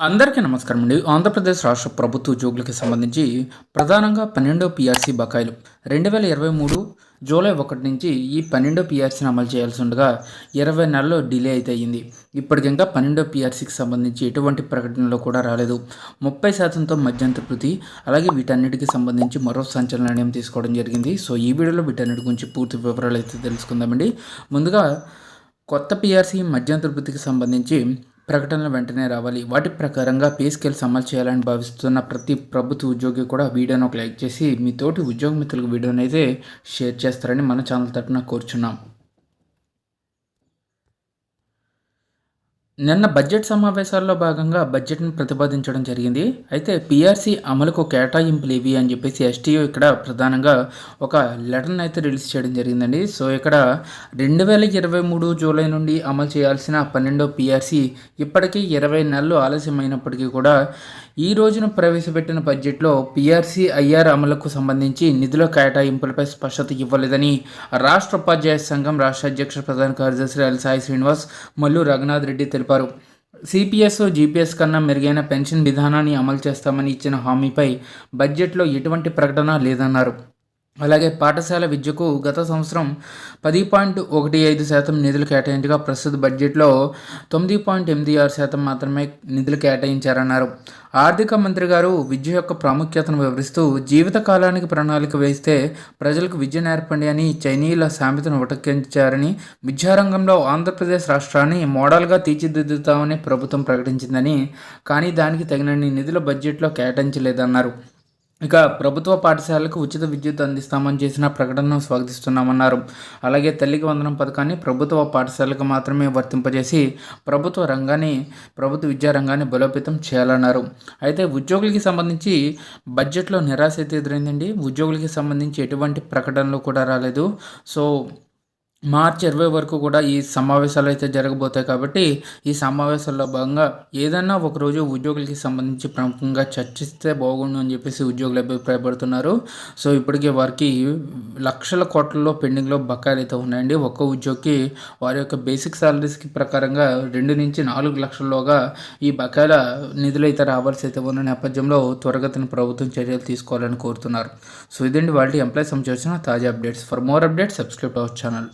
అందరికీ నమస్కారం అండి. ఆంధ్రప్రదేశ్ రాష్ట్ర ప్రభుత్వ ఉద్యోగులకి సంబంధించి ప్రధానంగా పన్నెండో పిఆర్సీ బకాయిలు రెండు వేల ఇరవై మూడు జూలై ఒకటి నుంచి ఈ పన్నెండో పిఆర్సీని అమలు చేయాల్సి ఉండగా ఇరవై నెలల్లో డిలే అయితే అయ్యింది ఇప్పటికింకా పన్నెండో పిఆర్సీకి సంబంధించి ఎటువంటి ప్రకటనలో కూడా రాలేదు. ముప్పై శాతంతో మధ్యంతర అలాగే వీటన్నిటికి సంబంధించి మరో సంచలన నిర్ణయం తీసుకోవడం జరిగింది. సో ఈ వీడియోలో వీటన్నిటి గురించి పూర్తి వివరాలు అయితే తెలుసుకుందామండి. ముందుగా కొత్త పిఆర్సీ మధ్యంతర వృత్తికి సంబంధించి ప్రకటనలు వెంటనే రావాలి. వాటి ప్రకారంగా పే స్కేల్స్ అమలు చేయాలని భావిస్తున్న ప్రతి ప్రభుత్వ ఉద్యోగి కూడా వీడియోను ఒక లైక్ చేసి మీ తోటి ఉద్యోగ మిత్రులకు వీడియోని అయితే షేర్ చేస్తారని మన ఛానల్ తరఫున కోరుచున్నాం. నిన్న బడ్జెట్ సమావేశాల్లో భాగంగా బడ్జెట్ను ప్రతిపాదించడం జరిగింది. అయితే పీఆర్సీ అమలుకు కేటాయింపులు ఇవి అని చెప్పేసి ఎస్టీఓ ఇక్కడ ప్రధానంగా ఒక లెటర్ని అయితే రిలీజ్ చేయడం జరిగిందండి. సో ఇక్కడ రెండు వేల ఇరవై మూడు జూలై నుండి అమలు చేయాల్సిన పన్నెండో పీఆర్సీ ఇప్పటికీ ఇరవై నెలలు ఆలస్యమైనప్పటికీ కూడా ఈ రోజున ప్రవేశపెట్టిన బడ్జెట్లో పీఆర్సీ ఐఆర్ అమలుకు సంబంధించి నిధుల కేటాయింపులపై స్పష్టత ఇవ్వలేదని రాష్ట్ర ఉపాధ్యాయ సంఘం రాష్ట్ర అధ్యక్ష ప్రధాన కార్యదర్శి ఎల్ సాయి శ్రీనివాస్ మల్లు రఘునాథ్ రెడ్డి తెలిపారు. సిపిఎస్ జీపీఎస్ కన్నా మెరుగైన పెన్షన్ విధానాన్ని అమలు చేస్తామని ఇచ్చిన హామీపై బడ్జెట్లో ఎటువంటి ప్రకటన లేదన్నారు. అలాగే పాఠశాల విద్యకు గత సంవత్సరం పది పాయింట్ ఒకటి ఐదు శాతం నిధులు కేటాయించగా ప్రస్తుత బడ్జెట్లో తొమ్మిది పాయింట్ ఎనిమిది ఆరు శాతం మాత్రమే నిధులు కేటాయించారన్నారు. ఆర్థిక మంత్రి గారు విద్య యొక్క ప్రాముఖ్యతను వివరిస్తూ జీవిత కాలానికి ప్రణాళిక వేస్తే ప్రజలకు విద్య నేర్పండి అని చైనీయుల సామెతను ఉటంకించారని విద్యారంగంలో ఆంధ్రప్రదేశ్ రాష్ట్రాన్ని మోడల్గా తీర్చిదిద్దుతామని ప్రభుత్వం ప్రకటించిందని కానీ దానికి తగినన్ని నిధుల బడ్జెట్లో కేటాయించలేదన్నారు. ఇక ప్రభుత్వ పాఠశాలకు ఉచిత విద్యుత్ అందిస్తామని చేసిన ప్రకటనను స్వాగతిస్తున్నామన్నారు. అలాగే తల్లికి వందనం పథకాన్ని ప్రభుత్వ పాఠశాలకు మాత్రమే వర్తింపజేసి ప్రభుత్వ రంగాన్ని ప్రభుత్వ విద్యా రంగాన్ని బలోపేతం చేయాలన్నారు. అయితే ఉద్యోగులకి సంబంధించి బడ్జెట్లో నిరాశ అయితే ఎదురైందండి. ఉద్యోగులకి సంబంధించి ఎటువంటి ప్రకటనలు కూడా రాలేదు. సో మార్చి ఇరవై వరకు కూడా ఈ సమావేశాలు అయితే జరగబోతాయి కాబట్టి ఈ సమావేశాల్లో భాగంగా ఏదైనా ఒకరోజు ఉద్యోగులకి సంబంధించి ప్రముఖంగా చర్చిస్తే బాగుండు అని చెప్పేసి ఉద్యోగులు అభిప్రాయపడుతున్నారు. సో ఇప్పటికే వారికి లక్షల కోట్లలో పెండింగ్లో బకాయిలు అయితే ఉన్నాయండి. ఒక్క ఉద్యోగికి వారి యొక్క బేసిక్ సాలరీస్కి ప్రకారంగా రెండు నుంచి నాలుగు లక్షల్లోగా ఈ బకాయిల నిధులు అయితే రావాల్సి అయితే ఉన్న నేపథ్యంలో త్వరగతిన ప్రభుత్వం చర్యలు తీసుకోవాలని కోరుతున్నారు. సో ఇదండి వాళ్ళ ఎంప్లాయీస్ సంబంధించిన తాజా updates. For more updates subscribe our channel.